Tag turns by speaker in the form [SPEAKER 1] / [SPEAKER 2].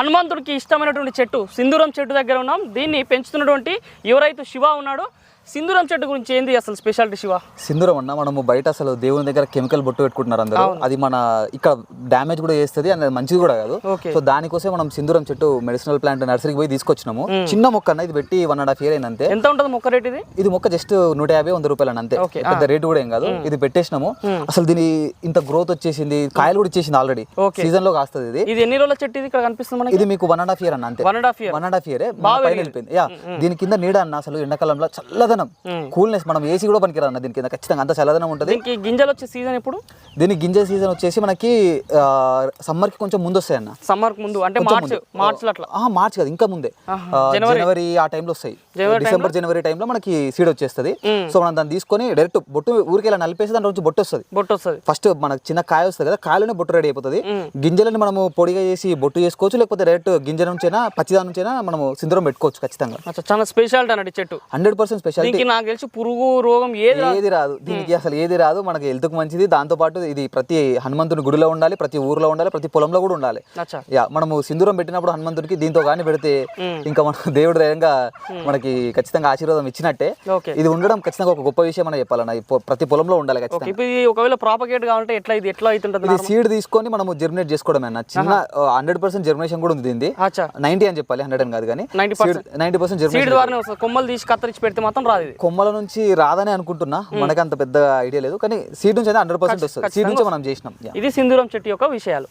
[SPEAKER 1] హనుమంతుడికి ఇష్టమైనటువంటి చెట్టు సింధూరం చెట్టు దగ్గర ఉన్నాం. దీన్ని పెంచుతున్నటువంటి యువరైతు శివ ఉన్నాడు. సింధూరం చెట్టు గురించి ఏంది అసలు స్పెషాలిటీ శివ?
[SPEAKER 2] సింధూరం అన్న మనము బయట అసలు దేవుని దగ్గర కెమికల్ బొట్టు పెట్టుకుంటున్నారు అందరూ. అది మన ఇక్కడ డ్యామేజ్ కూడా చేస్తుంది అండ్ మంచిది కూడా కాదు. సో దానికోసం మనం సింధూరం చెట్టు మెడిసినల్ ప్లాంట్ నర్సరీకి పోయి తీసుకొచ్చినాము. చిన్న మొక్క అన్న ఇది పెట్టి వన్ అండ్ హాఫ్ ఇయర్ అయింది అంతే
[SPEAKER 1] ఎంత ఉంటుంది మొక్క రేట్ ఇది?
[SPEAKER 2] ఇది మొక్క జస్ట్ నూట యాభై వంద రూపాయలు అంతే. పెద్ద రేటు కూడా ఏం కాదు. ఇది పెట్టేసినాము. అసలు దీని ఇంత గ్రోత్ వచ్చేసింది కాయలు కూడా ఇచ్చేసింది ఆల్రెడీ. సీజన్లో కాస్తుంది ఇది.
[SPEAKER 1] ఇది ఎన్ని రోజుల చెట్టు ఇది ఇక్కడ కనిపిస్తుంది మనకి?
[SPEAKER 2] ఇది మీకు వన్ అండ్ హాఫ్ ఇయర్ అన్న అంతే.
[SPEAKER 1] One and half year
[SPEAKER 2] one and half year పైన వెళ్ళిపోయింది. యా. దీని కింద నీడ అన్న అసలు ఎండాకాలంలో చల్లదనం కూల్నెస్ మనం ఏసీ కూడా పనికిరా అన్న దీని కింద ఖచ్చితంగా అంత చల్లదనం ఉంటుంది.
[SPEAKER 1] దీనికి గింజలు వచ్చే సీజన్ ఎప్పుడు?
[SPEAKER 2] దీని గింజ సీజన్ వచ్చేసి మనకి సమ్మర్కి కొంచెం ముందు వస్తాయి అన్న
[SPEAKER 1] సమ్మర్ ముందు. అంటే మార్చ్ మార్చ్ అట్లా
[SPEAKER 2] మార్చ్ కాదు ఇంకా ముందే. జనవరి. ఆ టైంలో వస్తాయి. డిసెంబర్ జనవరి టైంలో మనకి సీడ్ వచ్చేస్తుంది. సో మనం దాన్ని తీసుకొని డైరెక్ట్ బొట్టు ఊరికి ఇలా నలిపేసి దాంట్లో నుంచి బొట్టు వస్తుంది.
[SPEAKER 1] బొట్టు వస్తుంది.
[SPEAKER 2] ఫస్ట్ మనకు చిన్న కాయ వస్తుంది కదా కాయలోనే బొట్టు రెడీ అయిపోతుంది. గింజలని మనము పొడిగా చేసి బొట్టు చేసుకోవచ్చు లేకపోతే డైరెక్ట్ గింజ నుంచైనా పచ్చిదా నుంచైనా మనము సింధూరం పెట్టుకోవచ్చు ఖచ్చితంగా.
[SPEAKER 1] చాలా స్పెషాలిటీ అన్నట్టు చెట్టు.
[SPEAKER 2] హండ్రెడ్ పర్సెంట్ స్పెషాలిటీ
[SPEAKER 1] దీనికి నాకు తెలిసి పురుగు రోగం ఏది రాదు.
[SPEAKER 2] ఏది రాదు. దీనికి అసలు ఏది రాదు. మనకి హెల్త్కు మంచిది. దాంతో పాటు ఇది ప్రతి హనుమంతుని గుడిలో ఉండాలి ప్రతి ఊర్లో ఉండాలి ప్రతి పొలంలో కూడా ఉండాలి. యా మనము సింధూరం పెట్టినప్పుడు హనుమంతుడికి దీంతో కానీ పెడితే ఇంకా మన దేవుడు ధైర్యంగా మనకి ఖచ్చితంగా ఆశీర్వాదం ఇచ్చినట్టే. ఇది ఉండడం ఖచ్చితంగా ఒక గొప్ప విషయం అని చెప్పాలన్న. ప్రతి పొలంలో ఉండాలి ఖచ్చితంగా.
[SPEAKER 1] ఇది ఒకవేళ ప్రాపగేట్ కావాలంటే ఎట్లా ఇది ఎట్లా అవుతుంటుంది
[SPEAKER 2] ఇది సీడ్ తీసుకొని మనము జర్మినేట్ చేసుకోవడమే అన్న. చిన్న హండ్రెడ్ పర్సెంట్ జర్మినేషన్ కూడా ఉంది దీనిది.
[SPEAKER 1] అచ్చా.
[SPEAKER 2] నైన్టీ అని చెప్పాలి హండ్రెడ్ అని కాదు కానీ.
[SPEAKER 1] 90%
[SPEAKER 2] నైన్టీ పర్సెంట్ జర్మినేషన్
[SPEAKER 1] కొమ్మలు తీసి కత్తిరించి పెడితే మాత్రం రాదు ఇది
[SPEAKER 2] కొమ్మల నుంచి రాదని అనుకుంటున్నా. మనకి అంత పెద్ద ఐడియా లేదు. కానీ సీడ్ నుంచి అయితే హండ్రెడ్ పర్సెంట్ వస్తుంది. సీడ్ నుంచి మనం చేసినాం.
[SPEAKER 1] ఇది సింధూరం చెట్టు యొక్క విషయాలు.